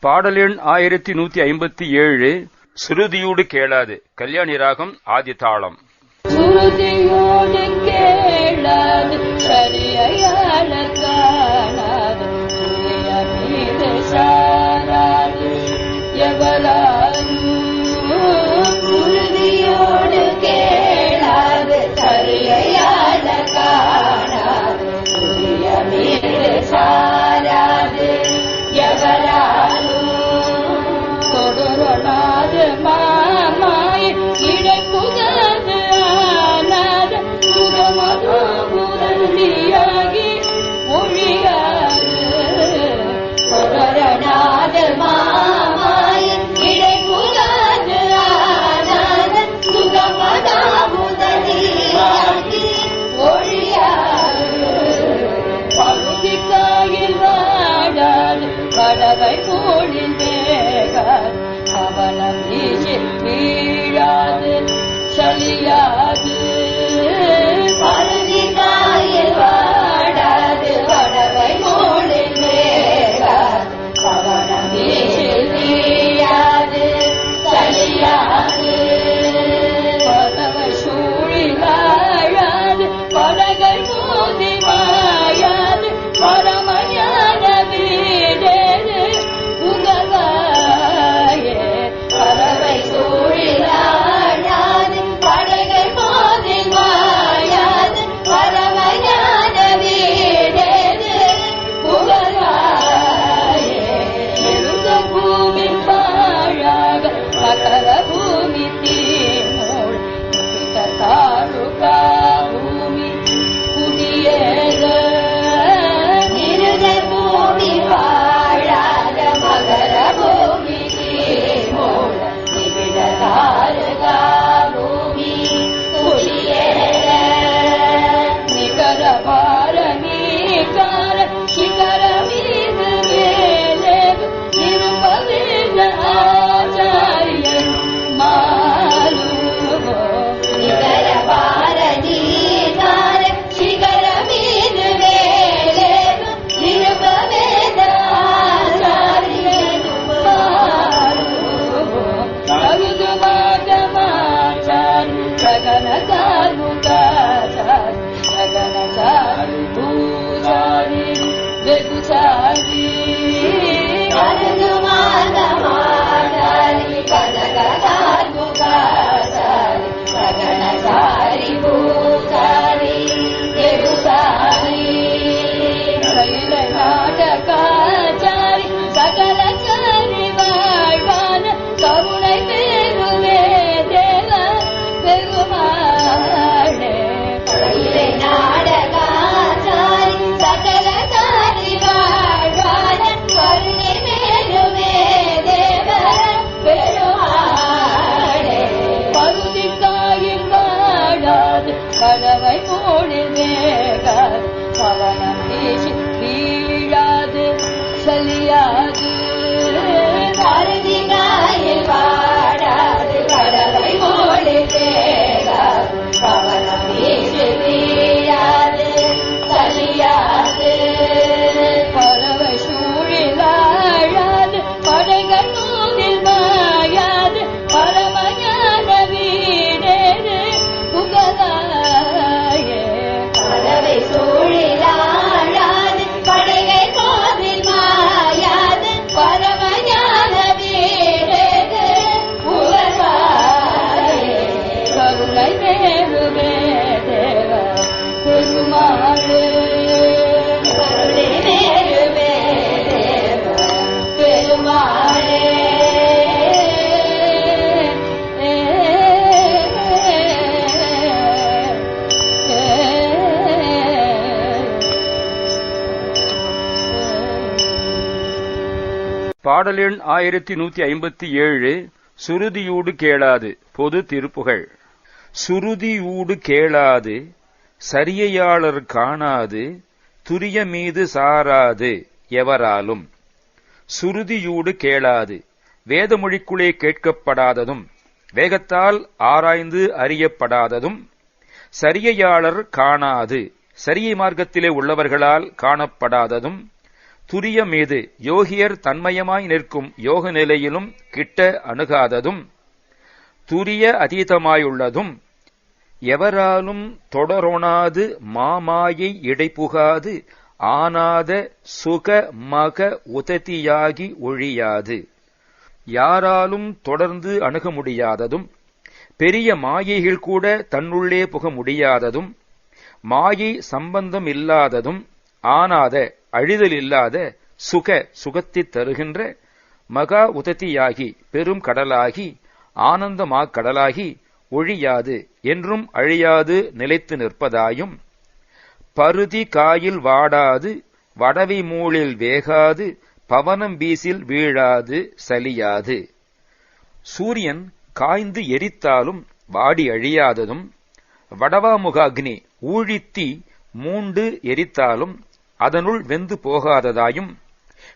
பாடல் எண் ஆயிரத்தி நூத்தி ஐம்பத்தி ஏழு சுருதியூடு கேளாது கல்யாணி ராகம் ஆதி தாளம். சுருதியோடு கேளாது சரியாள família. கடலை மூடிவேக பவனம் வீசி பாடலின் ஆயிரத்தி நூத்தி ஐம்பத்தி ஏழு சுருதியூடு கேளாது பொது திருப்புகழ் சுருதியூடு கேளாது சரியையாளர் காணாது துரிய மீது சாராது எவராலும். சுருதியூடு கேளாது வேதமொழிக்குள்ளே கேட்கப்படாததும் வேகத்தால் ஆராய்ந்து அறியப்படாததும். சரியையாளர் காணாது சரியை மார்க்கத்திலே உள்ளவர்களால் காணப்படாததும். துரிய மீது யோகியர் தன்மயமாய் நிற்கும் யோக நிலையிலும் கிட்ட அணுகாததும். துரிய அதீதமாயுள்ளதும் எவராலும் தொடரொணாது மாமாயை இடைபுகாது ஆனாத சுக மக உதத்தியாகி ஒழியாது. யாராலும் தொடர்ந்து அணுக முடியாததும் பெரிய மாயைகள் கூட தன்னுள்ளே புக முடியாததும் மாயை சம்பந்தம் இல்லாததும் ஆனாத அழிதல் இல்லாத சுக சுகத்தைத் தருகின்ற மகா உதத்தியாகி பெரும் கடலாகி ஆனந்தமாக கடலாகி ஒழியாது என்றும் அழியாது நிலைத்து நிற்பதாயும் பருதி காயில் வாடாது வடவி மூளில் வேகாது பவனம் வீசில் வீழாது சலியாது. சூரியன் காய்ந்து எரித்தாலும் வாடி அழியாததும் வடவாமுக அக்னி ஊழித்தி மூண்டு எரித்தாலும் அதனுள் வெந்து போகாததாயும்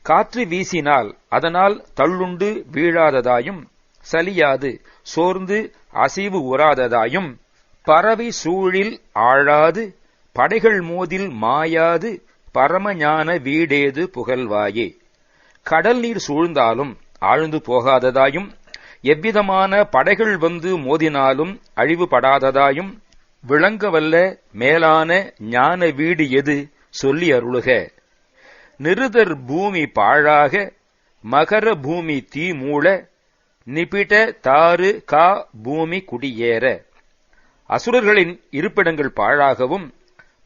காற்று வீசினால் அதனால் தள்ளுண்டு வீழாததாயும் சலியாது சோர்ந்து அசைவு உறாததாயும் பறவை சூழில் ஆழாது படைகள் மோதில் மாயாது பரமஞான வீடேது புகழ்வாயே. கடல் நீர் சூழ்ந்தாலும் ஆழ்ந்து போகாததாயும் எவ்விதமான படைகள் வந்து மோதினாலும் அழிவுபடாததாயும் விளங்கவல்ல மேலான ஞான வீடு எது சொல்லி அருளுக. நிருதர் பூமி பாழாக மகர பூமி தீ மூள நிபிட தாறு கா பூமி குடியேற. அசுரர்களின் இருப்பிடங்கள் பாழாகவும்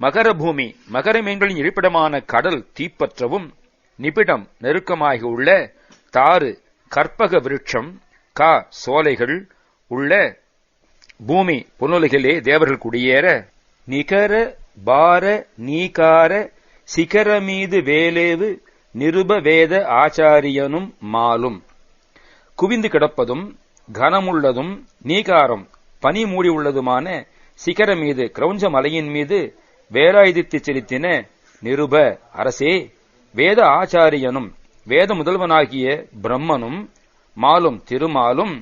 மகர பூமி மகர மீன்களின் இருப்பிடமான கடல் தீப்பற்றவும் நிபிடம் நெருக்கமாக உள்ள தாறு கற்பக விருட்சம் கா சோலைகள் உள்ள பூமி புனலுகிலே தேவர்கள் குடியேற. நிகர பார நீகார சிகர மீது வேலேவு நிருபவேத ஆச்சாரியனும் மாலும். குவிந்து கிடப்பதும் கனமுள்ளதும் நீகாரம் பனி மூடி உள்ளதுமான சிகர மீது கிரௌஞ்ச மலையின் மீது வேலாயுதித்து செலுத்தின நிருப அரசே வேத ஆச்சாரியனும் வேத முதல்வனாகிய பிரம்மனும் மாலும் திருமாலும்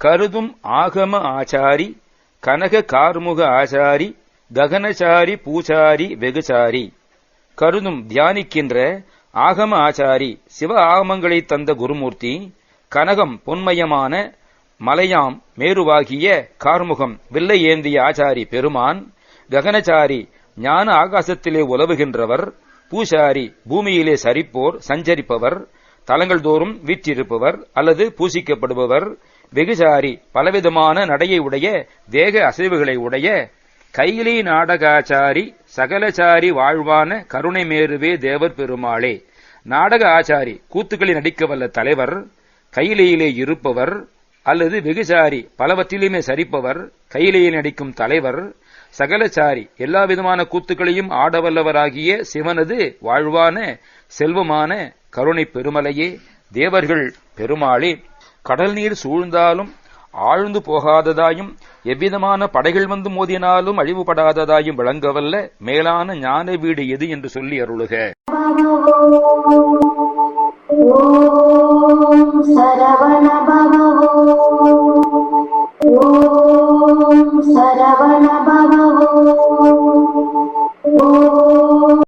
கருதும் ஆகம ஆச்சாரி கனக கார்முக ஆச்சாரி ககனசாரி பூசாரி வெகுசாரி கருதும் தியானிக்கின்ற ஆகம ஆச்சாரி சிவ ஆகமங்களை தந்த குருமூர்த்தி கனகம் பொன்மயமான மலையாம் மேருவாகிய கார்முகம் வில்லை ஏந்திய ஆச்சாரி பெருமான் ககனச்சாரி ஞான ஆகாசத்திலே உலவுகின்றவர் பூசாரி பூமியிலே சரிப்போர் சஞ்சரிப்பவர் தலங்கள் தோறும் வீற்றிருப்பவர் அல்லது பூசிக்கப்படுபவர் வெகுசாரி பலவிதமான நடையை உடைய தேக அசைவுகளை உடைய கைலி நாடகாச்சாரி சகலச்சாரி வாழ்வான கருணை மேருவே தேவர் பெருமாளே. நாடக ஆச்சாரி கூத்துக்களில் நடிக்க வல்ல தலைவர் கையிலேயிலே இருப்பவர் அல்லது வெகுசாரி பலவற்றிலுமே சரிப்பவர் கையிலேயே நடிக்கும் தலைவர் சகலச்சாரி எல்லா விதமான கூத்துக்களையும் ஆடவல்லவராகிய சிவனது வாழ்வான செல்வமான கருணை பெருமலையே தேவர்கள் பெருமாளே. கடல் நீர் சூழ்ந்தாலும் ஆழ்ந்து போகாததாயும் எவ்விதமான படைகள் வந்து மோதினாலும் அழிவுபடாததாயும் விளங்கவல்ல மேலான ஞான வீடு எது என்று சொல்லி அருளுக. சரவண